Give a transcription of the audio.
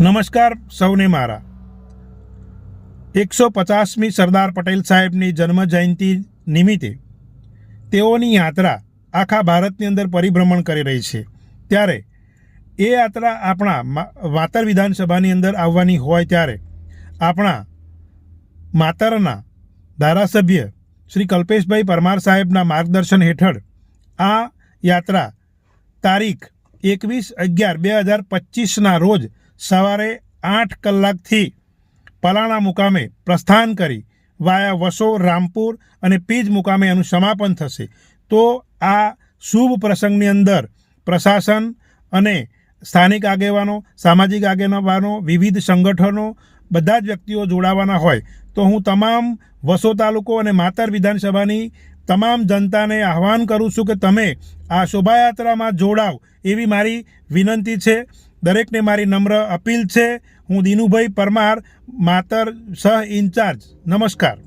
નમસ્કાર, સૌને મારા. એકસો પચાસમી સરદાર પટેલ સાહેબની જન્મ જયંતિ નિમિત્તે તેઓની યાત્રા આખા ભારતની અંદર પરિભ્રમણ કરી રહી છે. ત્યારે એ યાત્રા આપણા માતર વિધાનસભાની અંદર આવવાની હોય ત્યારે આપણા માતરના ધારાસભ્ય શ્રી કલ્પેશભાઈ પરમાર સાહેબના માર્ગદર્શન હેઠળ આ યાત્રા તારીખ એકવીસ અગિયાર બે હજાર પચીસના રોજ સવારે આઠ કલાકથી પલાણા મુકામે પ્રસ્થાન કરી વાયા વસો, રામપુર અને પીજ મુકામે એનું સમાપન થશે. તો આ શુભ પ્રસંગની અંદર પ્રશાસન અને સ્થાનિક આગેવાનો, સામાજિક આગેવાનો, વિવિધ સંગઠનો બધા જ વ્યક્તિઓ જોડાવાના હોય તો હું તમામ વસો તાલુકો અને માતર વિધાનસભાની તમામ જનતાને આહવાન કરું છું કે તમે આ શોભાયાત્રામાં જોડાવ એવી મારી વિનંતી છે. દરેકને મારી નમ્ર અપીલ છે. હું દિનુભાઈ પરમાર માતર સહ ઇન્ચાર્જ. નમસ્કાર.